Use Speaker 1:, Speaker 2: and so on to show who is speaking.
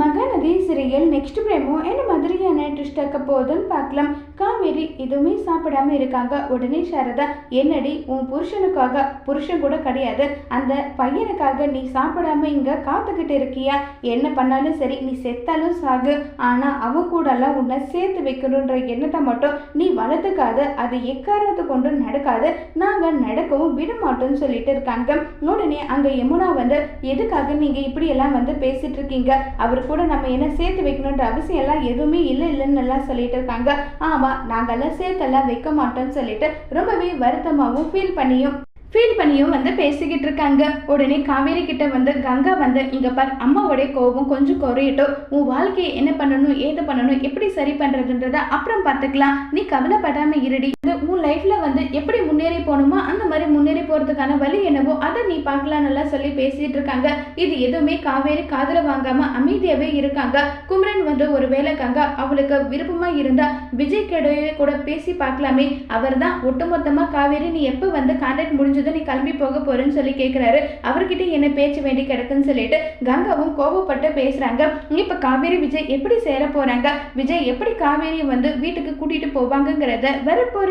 Speaker 1: மகாநதி சிறையில் நெக்ஸ்ட் பிரேமோ என்ன மாதிரியான ட்விஸ்ட் ஆக்க போகுதுன்னு பார்க்கலாம். காவேரி எதுவுமே சாப்பிடாம இருக்காங்க. உடனே சாரதா என்னடி உன் புருஷனுக்காக புருஷன் கூட கிடையாது. அந்த பையனுக்காக நீ சாப்பிடாம இங்க காத்துக்கிட்டு இருக்கியா? என்ன பண்ணாலும் சரி நீ செத்தாலும் சாகு. ஆனா அவன் கூடலாம் உன்னை சேர்த்து வைக்கணுன்ற எண்ணத்தை மட்டும் நீ வளர்த்துக்காத. அது எக்காரத்து கொண்டு நடக்காது. நாங்க நடக்கவும் விட மாட்டோம்னு சொல்லிட்டு இருக்காங்க. உடனே அங்க யமுனா வந்து எதுக்காக நீங்க இப்படி எல்லாம் வந்து பேசிட்டு இருக்கீங்க? அவர் கூட நம்ம என்ன சேர்த்து வைக்கணுன்ற அவசியம் எல்லாம் எதுவுமே இல்லை இல்லைன்னு எல்லாம் சொல்லிட்டு இருக்காங்க. ஆமா நாங்கெல்லாம் சேர்த்தெல்லாம் வைக்க மாட்டோம்னு சொல்லிட்டு ரொம்பவே வருத்தமாகவும் ஃபீல் பண்ணியும் ஃபீல் பண்ணியும் வந்து பேசிக்கிட்டு இருக்காங்க. உடனே காவேரி கிட்ட வந்து கங்கா வந்து இங்க பார் அம்மாவுடைய கோபம் கொஞ்சம் குறையட்டும். உன் வாழ்க்கையை என்ன பண்ணணும் ஏது பண்ணணும் எப்படி சரி பண்றதுன்றத அப்புறம் பார்த்துக்கலாம். நீ கவலைப்படாம இருடி. உன் லைஃப்பில் வந்து எப்படி முன்னேறி போகணுமோ அந்த மாதிரி முன்னேறி போகிறதுக்கான வழி என்னவோ அதை நீ பார்க்கலாம் நல்லா சொல்லி பேசிகிட்டு இருக்காங்க. இது எதுவுமே காவேரி காதலை வாங்காமல் அமைதியாகவே இருக்காங்க. குமரன் வந்து ஒரு வேலைக்காங்க கங்கா அவளுக்கு விருப்பமாக இருந்தால் விஜய் கிடையவே கூட பேசி பார்க்கலாமே. அவர் தான் ஒட்டுமொத்தமாக காவேரி நீ எப்போ வந்து கான்டாக்ட் முடிஞ்சதும் நீ கிளம்பி போக போகிறேன்னு சொல்லி கேட்குறாரு அவர்கிட்ட என்ன பேச்சு வேண்டி கிடக்குன்னு சொல்லிட்டு கங்காவும் கோபப்பட்டு பேசுகிறாங்க இப்போ காவேரி விஜய் எப்படி சேர போகிறாங்க விஜய் எப்படி காவேரியை வந்து வீட்டுக்கு கூட்டிகிட்டு போவாங்கங்கிறத வரப்போற